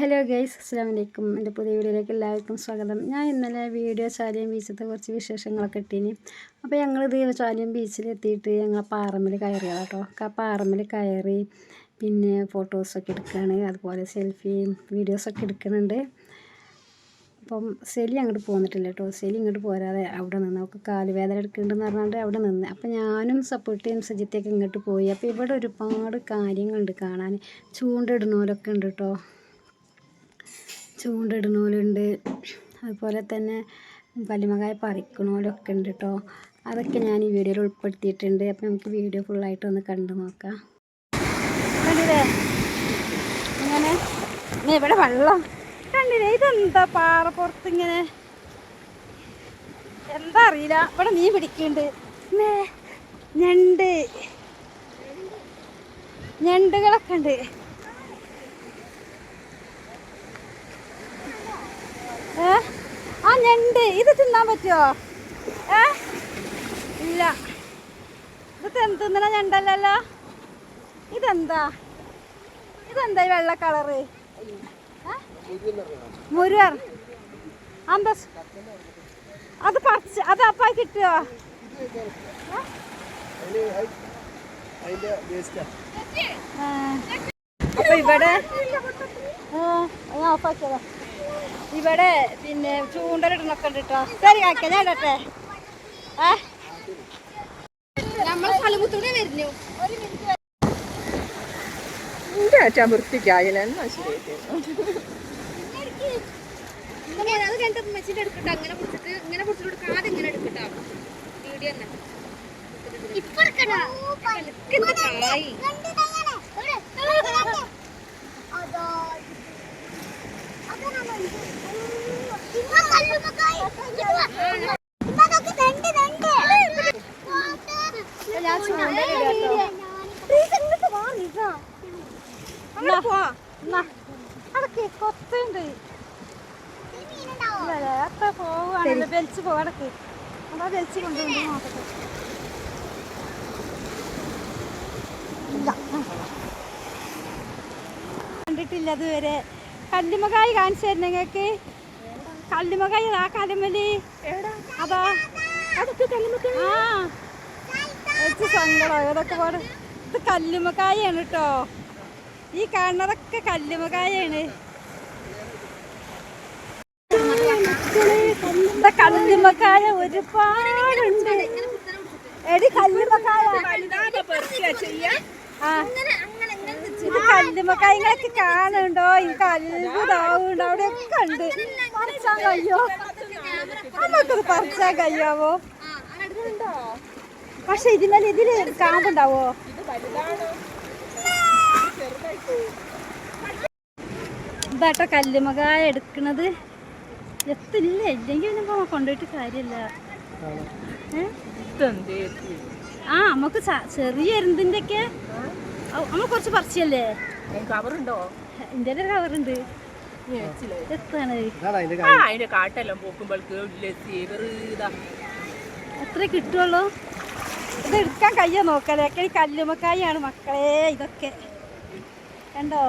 Hello guys അസ്സാം വലൈക്കും എന്റെ പുതിയ വീഡിയോയിലേക്ക് എല്ലാവർക്കും സ്വാഗതം. ഞാൻ ഇന്നലെ വീഡിയോ ചാലിയം ബീച്ചത്തെ കുറച്ച് വിശേഷങ്ങളൊക്കെ ഇട്ടീനി. അപ്പോൾ ഞങ്ങൾ ഞങ്ങളിത് ചാലിയം ബീച്ചിലെത്തിയിട്ട് ഞങ്ങൾ പാറമ്മിൽ കയറിയതാണ് കേട്ടോ ആ പാറമ്മിൽ കയറി പിന്നെ ഫോട്ടോസൊക്കെ എടുക്കുകയാണ് അതുപോലെ സെൽഫിയും വീഡിയോസൊക്കെ എടുക്കുന്നുണ്ട്. അപ്പം സെലി അങ്ങോട്ട് പോന്നിട്ടില്ല കേട്ടോ സെലി ഇങ്ങോട്ട് പോരാതെ അവിടെ നിന്ന്. അവൾക്ക് കാലുവേദന എടുക്കുന്നുണ്ടെന്ന് പറഞ്ഞാണ്ട് അവിടെ നിന്ന്. അപ്പം ഞാനും സപ്പോർട്ട് ചെയ്യും സജിത്തൊക്കെ ഇങ്ങോട്ട് പോയി. അപ്പോൾ ഇവിടെ ഒരുപാട് കാര്യങ്ങളുണ്ട് കാണാൻ. ചൂണ്ടിടുന്നവരൊക്കെ ഉണ്ട് കേട്ടോ ചൂണ്ടിടുന്നവരുണ്ട്. അതുപോലെ തന്നെ കല്ലുമകായ പറിക്കണവരൊക്കെ ഉണ്ട് കേട്ടോ അതൊക്കെ ഞാൻ ഈ വീഡിയോയിൽ ഉൾപ്പെടുത്തിയിട്ടുണ്ട്. അപ്പം നമുക്ക് വീഡിയോ ഫുള്ളായിട്ട് ഒന്ന് കണ്ടു നോക്കാം. കണ്ടില്ലേ? ഇങ്ങനെ. ഇവിടെ വെള്ളം. കണ്ടില്ലേ? ഇതെന്താ പാറ പുറത്ത് ഇങ്ങനെ എന്താ അറിയില്ല. ഇവിടെ മീൻ പിടിക്കുന്നുണ്ട്. ഞണ്ട്. ഞണ്ടുകളൊക്കെ ഉണ്ട്. ഏ? ആ ഞണ്ട്. ഇത് തിന്നാൻ പറ്റുമോ ഏ? ഇല്ല. ഇത് തിന്നുന്ന ഞണ്ടല്ലല്ലോ? ഇതെന്താ? ഇതെന്താ ഈ വെള്ള കളറ്? മുരുവർ. എന്താ സ്- അത് പറിച്ച് അത് അപ്പാ കിട്ടുമോ അപ്പൊ ഇവിടെ ഓഫാക്കിയതാ ഇവിടെ പിന്നെ ചൂണ്ടലിടണൊക്കെ ഉണ്ട് കേട്ടോ ശരി കാക്ക ഞാൻ ഇടട്ടെ. ഏ? നമ്മൾ കളിമുത്തൂടെ വരുന്നു. ഒരു മിനിറ്റ് എന്റെ അച്ഛൻ വൃത്തിക്കായില്ല എന്നാ ശരി ഇങ്ങനെ അത് കഴിഞ്ഞിട്ട് മെച്ചിന്റെ എടുക്കട്ടോ അങ്ങനെ പിടിച്ചിട്ട് ഇങ്ങനെ പിടിച്ചിട്ട് കൊടുക്കാതെ ഇങ്ങനെ എടുക്കട്ടോ വീഡിയോ തന്നെ. ഇപ്പൊ അങ്ങനെ പോവാ അടക്ക് കൊത്തുണ്ട്. അത്ര പോവാണല്ലോ വലിച്ച് പോവാ അടക്ക് അതാ വലിച്ച് കൊണ്ടുപോയി നോക്കട്ടെ. കണ്ടിട്ടില്ല അതുവരെ കല്ലുമകായി കാണിച്ചു തരുന്ന നിങ്ങൾക്ക്? കല്ലുമക്കായി ആ കല്ലുമലി. അതാ. ആ. സങ്കടം അതൊക്കെ പാട്. ഇത് കല്ലുമക്കായാണ് കേട്ടോ. ഈ കാണുന്നതൊക്കെ കല്ലുമകായാണ്. കല്ലുമക്കായ ഒരുപാടുണ്ട്. എടി കല്ലുമക്കായ ഇത് കല്ലുമക്കായ കാണുന്നുണ്ടോ? എനിക്ക് അവിടെ അവിടെയൊക്കെ ഉണ്ട്. പറിച്ചാൻ കഴിയോ? നമുക്കത് പറിച്ചാൻ കഴിയാവോ? പക്ഷെ ഇതിനാൽ ഇതിൽ കാമ്പുണ്ടാവോ? ഇതാട്ടോ കല്ലുമകായ എടുക്കണത്. എത്തില്ല ഇല്ലെങ്കിൽ പിന്നെ കൊണ്ടുപോയിട്ട് കാര്യമില്ല? ആ നമുക്ക് ചെറിയ എരുന്തിന്റെ ഒക്കെ നമ്മൾ കുറച്ച് പറിച്ചല്ലേ? കവറുണ്ടോ? എന്റെ ഒരു കവറുണ്ട് എത്താണ്? കാട്ടെല്ലാം എത്ര കിട്ടുള്ളൂ. ഇത് എടുക്കാൻ കയ്യ നോക്കലേ? കല്ലുമക്കായാണ് മക്കളെ ഇതൊക്കെ. കണ്ടോ?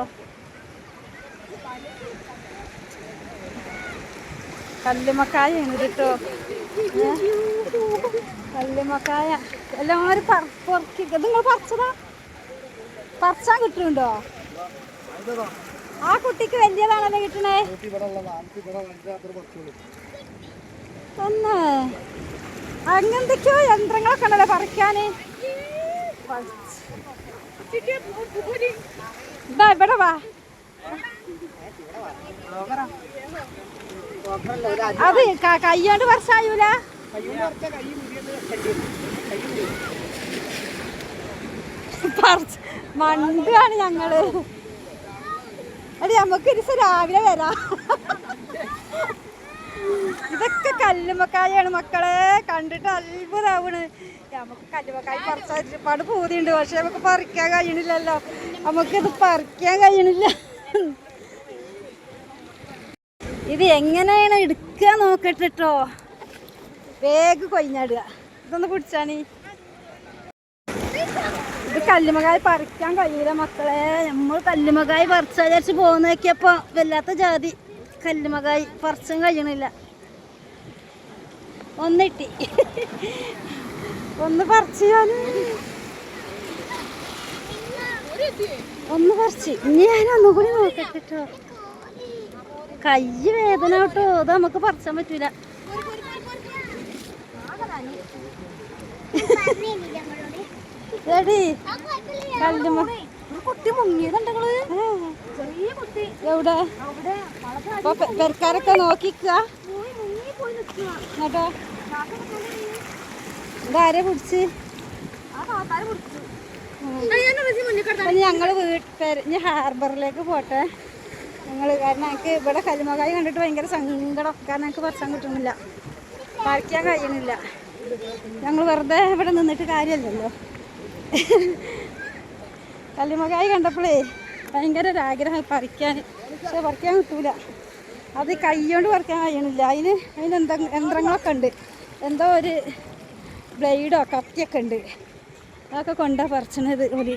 കല്ലുമക്കായാണ് ഇത് കേട്ടോ? കല്ലുമക്കായ. എല്ലാവരും പൊറക്കി നിങ്ങൾ പറിച്ചതാ? പറിച്ചാൻ കിട്ടുന്നുണ്ടോ? ആ കുട്ടിക്ക് വലിയതാണല്ലോ കിട്ടണേ. ഒന്ന് അങ്ങനെന്തൊക്കെയോ യന്ത്രങ്ങളൊക്കെ ഉണ്ടല്ലോ പറിക്കാന്. ഇതാ ഇവിടെ വാ. അത് കയ്യോണ്ട് വർഷായൂല പറിച്ച് മണ്ടാണ് ഞങ്ങൾ. എടി നമുക്ക് ഒരു രാവിലെ വരാ. ഇതൊക്കെ കല്ലുമക്കായാണ് മക്കളെ. കണ്ടിട്ട് അത്ഭുതമാവണ് നമുക്ക് കല്ലുമ്മക്കായ പറിച്ചാൽ ഒരുപാട് പൂതിയുണ്ട്. പക്ഷെ നമുക്ക് പറിക്കാൻ കഴിയണില്ലല്ലോ. നമുക്കിത് പറിക്കാൻ കഴിയണില്ല. ഇത് എങ്ങനെയാണ് എടുക്കുക നോക്കട്ടെ കേട്ടോ വേഗം കൊയ്ഞ്ഞാടുക ഇതൊന്ന് പിടിച്ചാണി. ഇത് കല്ലുമകായ് പറിക്കാൻ കഴിയില്ല മക്കളെ. നമ്മൾ കല്ലുമകായ് പറിച്ചാൽ വിചാരിച്ച് പോകുന്നൊക്കെയപ്പോൾ വല്ലാത്ത ജാതി. കല്ലുമകായ് പറിച്ചും കഴിയണില്ല. ഒന്നിട്ടി ഒന്ന് പറിച്ചു ഞാൻ. ഒന്ന് കുറച്ച് ഇനി ഞാൻ ഒന്നും കൂടി നോക്കട്ടെ കേട്ടോ കൈ വേദന കേട്ടോ. അത് നമുക്ക് പറിച്ചാൻ പറ്റൂല. എടി കുട്ടി മുങ്ങിയതുണ്ടങ്ങൾ എവിടെ? പെരക്കാരൊക്കെ നോക്കിക്കുക എന്നിട്ടോ? ഇതാരെ പിടിച്ച്? അപ്പൊ ഞങ്ങൾ വീട്ട് ഹാർബറിലേക്ക് പോട്ടെ. ഞങ്ങൾ കാരണം എനിക്ക് ഇവിടെ കല്ലുമകായി കണ്ടിട്ട് ഭയങ്കര സങ്കടം. കാരണം എനിക്ക് പറിച്ചാൻ കിട്ടുന്നില്ല. പറിക്കാൻ കഴിയണില്ല ഞങ്ങൾ വെറുതെ ഇവിടെ നിന്നിട്ട് കാര്യമല്ലല്ലോ കല്ലുമകായി കണ്ടപ്പോഴേ ഭയങ്കര ഒരാഗ്രഹം പറിക്കാൻ. പക്ഷെ പറിക്കാൻ കിട്ടൂല. അത് കൈകൊണ്ട് പറിക്കാൻ കഴിയണില്ല. അതിന് അതിന് യന്ത്രങ്ങളൊക്കെ ഉണ്ട്. എന്തോ ഒരു ബ്ലേഡോ കത്തിയൊക്കെ ഉണ്ട്. അതൊക്കെ കൊണ്ടാ പറിച്ചണത് ഒരു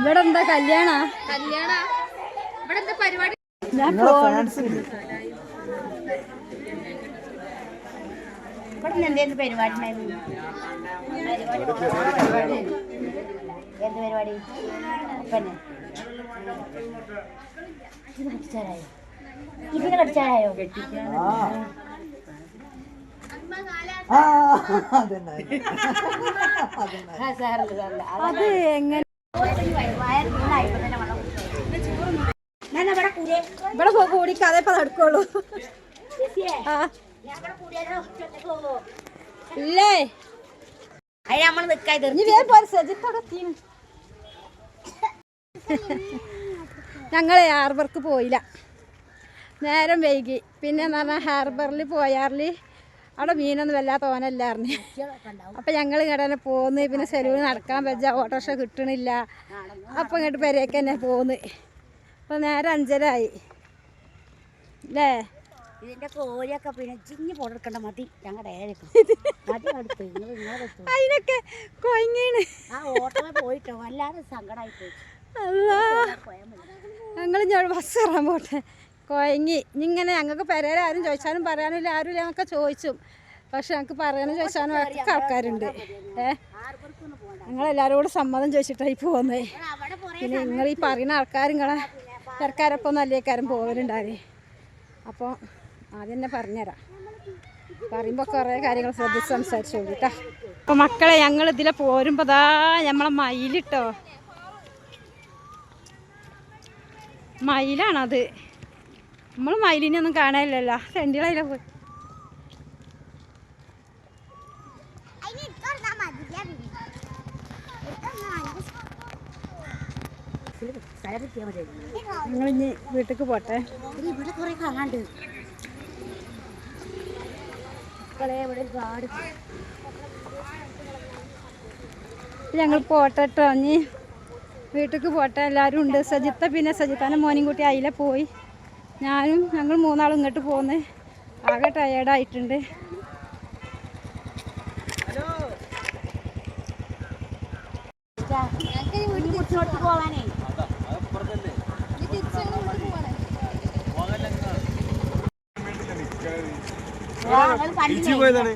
ഇവിടെ എന്താ കല്യാണ? ഞാൻ പോണം. ഇവിടെ എന്തേലും പരിപാടി ഉണ്ടായിരുന്നു എന്ത് പരിപാടി? പിന്നെ ഇതിന്. അത് എങ്ങനെ? ഇവിടെ കൂടിക്കാതെ ഇപ്പൊ നടക്കുള്ളൂ. ഇല്ലേ? അതിന് നമ്മൾ എത്തീന്. ഞങ്ങളെ ആർവർക്ക് പോയില്ല. നേരം വൈകി. പിന്നെ എന്ന് പറഞ്ഞാൽ ഹാർബറിൽ പോയാറിൽ അവിടെ മീനൊന്നും വല്ലാത്ത ഓനല്ലായിരുന്നു. അപ്പം ഞങ്ങൾ ഇങ്ങോട്ട് തന്നെ പോന്ന്. പിന്നെ സെലൂൺ നടക്കാൻ വെച്ച ഓട്ടോറിക്ഷ കിട്ടണില്ല. അപ്പം ഇങ്ങോട്ട് പെരേക്ക് തന്നെ പോന്ന്. അപ്പം നേരം അഞ്ചരായി. അല്ലേ ഇതിന്റെ കോഴിയൊക്കെ പിന്നെ ചിഞ്ഞ് പൊടക്കണ്ട മതി. ഞങ്ങളുടെ അതിനൊക്കെ കൊയങ്ങീണ്. ആ ഓട്ടോ പോയിട്ടോ. വല്ലാതെ സങ്കടമായി പോയി. ഞങ്ങൾ ഞാൻ ബസ് കയറാൻ പോട്ടെ. കൊയങ്ങി. ഇങ്ങനെ ഞങ്ങൾക്ക് പെരയിൽ ആരും ചോദിച്ചാലും പറയാനില്ല. ആരും ഞങ്ങൾക്ക് ചോദിച്ചു. പക്ഷെ ഞങ്ങൾക്ക് പറയാനും ചോദിച്ചാലും ഒക്കെ ആൾക്കാരുണ്ട്. ഏ ഞങ്ങളെല്ലാവരും കൂടെ സമ്മതം ചോദിച്ചിട്ടായി പോകുന്നത് പിന്നെ. നിങ്ങൾ ഈ പറയുന്ന ആൾക്കാർ നിങ്ങളെ ഒന്നും അല്ലേക്കാരും പോകലുണ്ടാവേ അപ്പോൾ ആദ്യം തന്നെ പറഞ്ഞുതരാം. പറയുമ്പോൾ കുറേ കാര്യങ്ങൾ ശ്രദ്ധിച്ച് സംസാരിച്ചു കേട്ടോ അപ്പോൾ മക്കളെ ഞങ്ങൾ ഇതിലെ പോരുമ്പോൾ ദാ നമ്മളെ മയിലിട്ടോ? മയിലാണത്. നമ്മൾ മയിലിനെ ഒന്നും കാണാനില്ലല്ലോ രണ്ടിലതിലെ പോയി. ഞങ്ങൾ ഇനി വീട്ടിലേക്ക് പോട്ടെ. ഇവിടെ കുറെ കാണാണ്ട് ഞങ്ങൾ പോട്ടെ കേട്ടോ ഇനി വീട്ടിലേക്ക് പോട്ടെ. എല്ലാവരും ഉണ്ട്. സജിത്ത പിന്നെ സജിത്താന്റെ മോനും കുട്ടി അതിലെ പോയി. ഞാനും ഞങ്ങൾ മൂന്നാളും ഇങ്ങോട്ട് പോകുന്നത് ആകെ ടയേർഡായിട്ടുണ്ട് ഞങ്ങൾ ബീച്ചിൽ പോയതാണ്.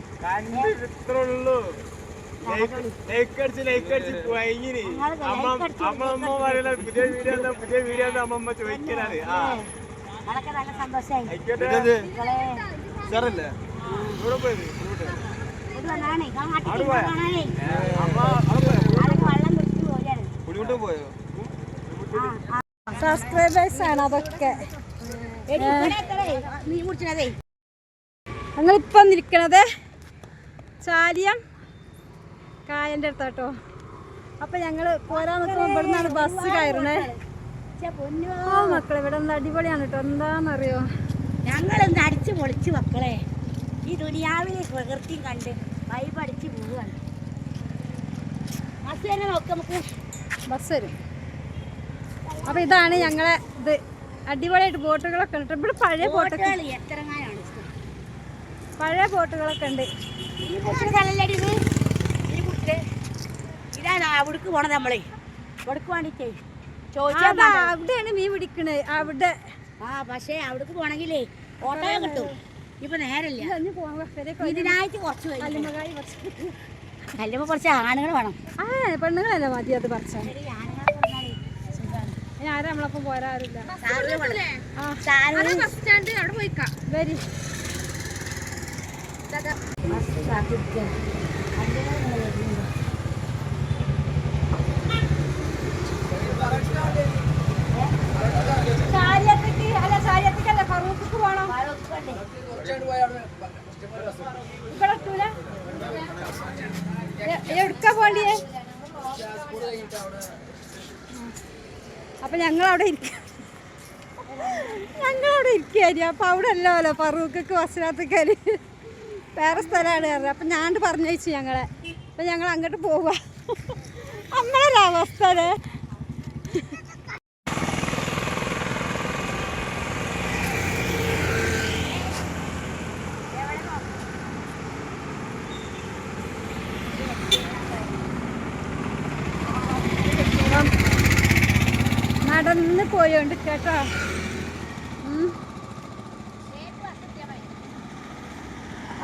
അമ്മ അമ്മ പുതിയ വീഡിയോ പുതിയ വീഡിയോ അമ്മമ്മ ചോദിക്കലാണ്. ആ. അതൊക്കെ നല്ല സന്തോഷമായി സാറല്ലേ? ഇവിടെ പോയത്? സബ്സ്ക്രൈബേഴ്സ് ആണ് അതൊക്കെ. ഞങ്ങളിപ്പം നിൽക്കണത് ചാലിയം കായന്റെ അടുത്താട്ടോ. അപ്പൊ ഞങ്ങൾ പോരാൻ നിൽക്കുമ്പോൾ ഇവിടുന്നാണ് ബസ് കയറണേ. ഓ മക്കളെ ഇവിടെ ഒന്ന് അടിപൊളിയാണ് കേട്ടോ. എന്താണെന്നറിയോ? ഞങ്ങളൊന്ന് അടിച്ചു പൊളിച്ചു മക്കളെ. ഈ ദുനിയാവിലെ പ്രകൃതിയും കണ്ട് വൈബ് അടിച്ച് പോവുകയാണ്. ബസ് തന്നെ നോക്ക് നമുക്ക്. ബസ് വരും. അപ്പോൾ ഇതാണ് ഞങ്ങളെ ഇത്. അടിപൊളിയായിട്ട് ബോട്ടുകളൊക്കെ ഉണ്ട്. ഇവിടെ പഴയ ബോട്ടൊക്കെ ബോട്ടുകൾ എത്രങ്ങാനാണ് പഴയ ബോട്ടുകളൊക്കെ ഉണ്ട്. ഈ ഇത് കുട്ടിയുടെ ഇതാണ് അവിടേക്ക് പോണത് നമ്മളെ. അവിടേക്ക് അതാ, അവിടെയാണ് മീൻ പിടിക്കണത് അവിടെ. ആ പക്ഷേ അവിടേക്ക് പോണെങ്കിലേ ഓട്ടോ കിട്ടും. ഇപ്പൊ നേരല്ല. ഇതിനായിട്ട് കുറച്ച്. അല്ലുമ്പോ കുറച്ച്. ആണുങ്ങൾ വേണം. ആ പെണ്ണുങ്ങളല്ല മതി അത് പറിച്ചാൽ ആരും നമ്മളൊപ്പം പോരാറില്ല സാറിന് വേണം. സാറിന് വരി. അപ്പൊ ഞങ്ങളവിടെ ഇരിക്ക ഞങ്ങളവിടെ ഇരിക്കുകയായിരുന്നു. അപ്പൊ അവിടെ അല്ലല്ലോ ഫറൂഖക്ക് വസ്ത്രത്തേക്കാര് വേറെ സ്ഥലമാണ് പറഞ്ഞത്. അപ്പൊ ഞാണ്ട് പറഞ്ഞയച്ചു ഞങ്ങളെ. അപ്പൊ ഞങ്ങൾ അങ്ങോട്ട് പോവുക നമ്മളൊരവസ്ഥ അല്ലേ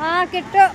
ആ കിട്ടും.